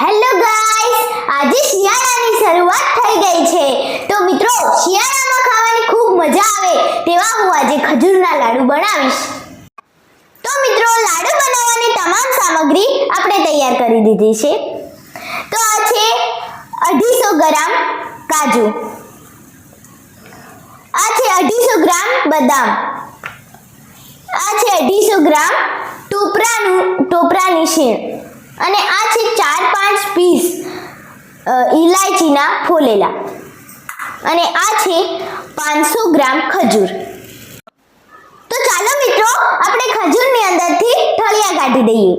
Hello guys આજે શિયાળાની શરૂઆત થઈ ગઈ છે. તો મિત્રો, શિયાળામાં ખાવાની ખૂબ મજા આવે તેવા હું આજે ખજૂરના લાડુ બનાવીશ. તો મિત્રો, લાડુ બનાવવાની તમામ સામગ્રી આપણે તૈયાર કરી દીધી છે. તો આ છે અઢીસો ગ્રામ કાજુ. આ છે અઢીસો ગ્રામ બદામ. આ છે અઢીસો ગ્રામ ટોપરાનું ટોપરાની શીણ. અને આ છે ચાર પાંચ પીસ ઇલાયચીના ફોલેલા. અને આ છે પાંચસો ગ્રામ ખજૂર. તો ચાલો મિત્રો, આપણે ખજૂરની અંદરથી ઠળિયા કાઢી દઈએ.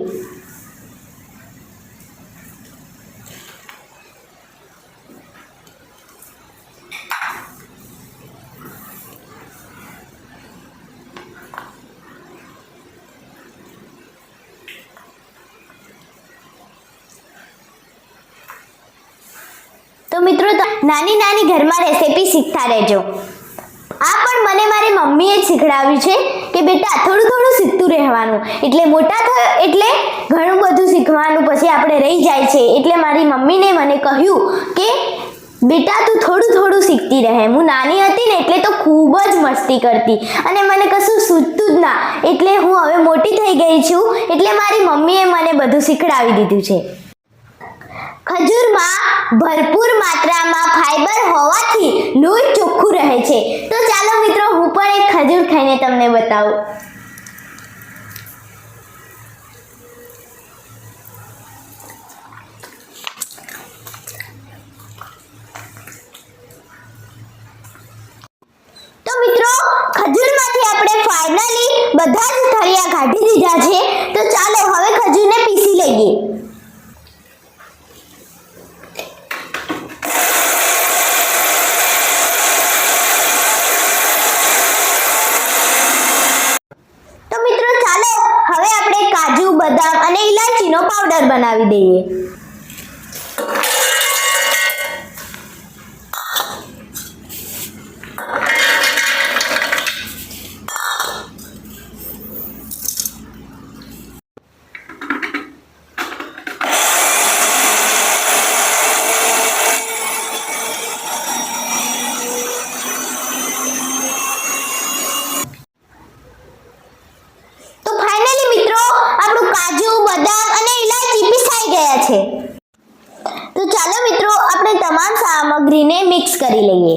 મિત્રો નાની નાની ઘરમાં રેસીપી શીખતા રહેજો. આ પણ મને મારી મમ્મીએ જ શીખડાવ્યું છે કે બેટા, થોડું થોડું શીખતું રહેવાનું. એટલે મોટા થયો એટલે ઘણું બધું શીખવાનું. પછી આપણે રહી જાય છે. એટલે મારી મમ્મીને મને કહ્યું કે, બેટા, તું થોડું થોડું શીખતી રહે. હું નાની હતી ને એટલે તો ખૂબ જ મસ્તી કરતી. અને મને કશું સૂચતું જ ના. એટલે હું હવે મોટી થઈ ગઈ છું. એટલે મારી મમ્મીએ મને બધું શીખડાવી દીધું છે. ખજૂરમાં ભરપૂર માત્રામાં ફાઈબર હોવાથી લોહી ચોખ્ખું રહે છે. તો ચાલો મિત્રો, હું પણ એક ખજૂર ખાઈને તમને બતાવું. આપણે ફાઇનલી બધા જ થળિયા કાઢી દીધા છે. તો ચાલો હવે ખજૂરને પીસી લઈએ તો મિત્રો ચાલો હવે આપણે કાજુ બદામ અને ઇલાયચીનો પાવડર બનાવી દઈએ તો ફાઇનલી મિત્રો આપણું કાજુ બદામ અને ઇલાયચી પીસાઈ ગયા છે તો ચાલો મિત્રો આપણે તમામ સામગ્રીને મિક્સ કરી લઈએ.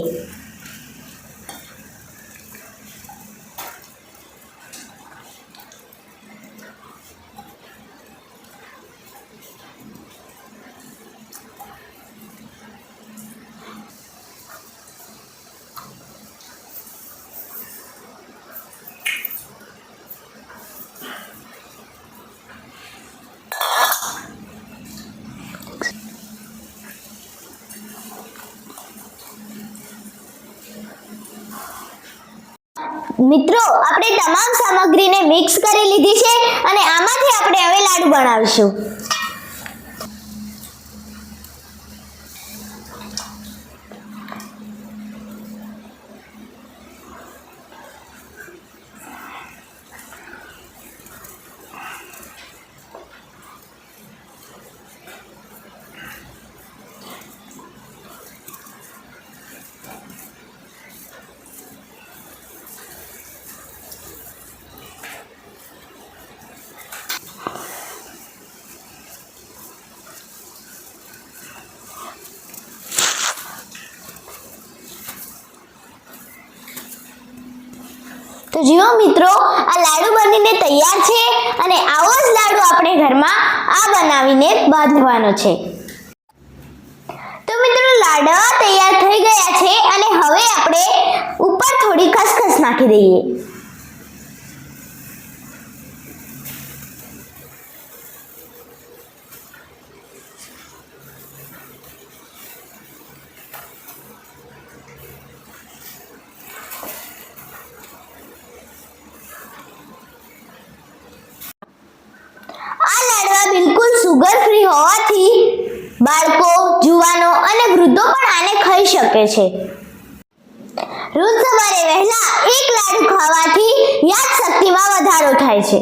મિત્રો આપણે તમામ સામગ્રીને મિક્સ કરી લીધી છે અને આમાંથી આપણે હવે લાડુ બનાવીશું. તો જુઓ મિત્રો, આ લાડુ બનીને તૈયાર છે અને આવો જ લાડુ આપણે ઘરમાં આ બનાવીને બાંધવાનો છે. તો મિત્રો, લાડવા તૈયાર થઈ ગયા છે અને હવે આપણે ઉપર થોડી ખસખસ નાખી દઈએ આ લાડવા બિલકુલ સુગર ફ્રી હોવાથી બાળકો જુવાનો અને વૃદ્ધો પણ આને ખાઈ શકે છે. રોજ સવારે વહેલા એક લાડુ ખાવાથી યાદ શક્તિમાં વધારો થાય છે.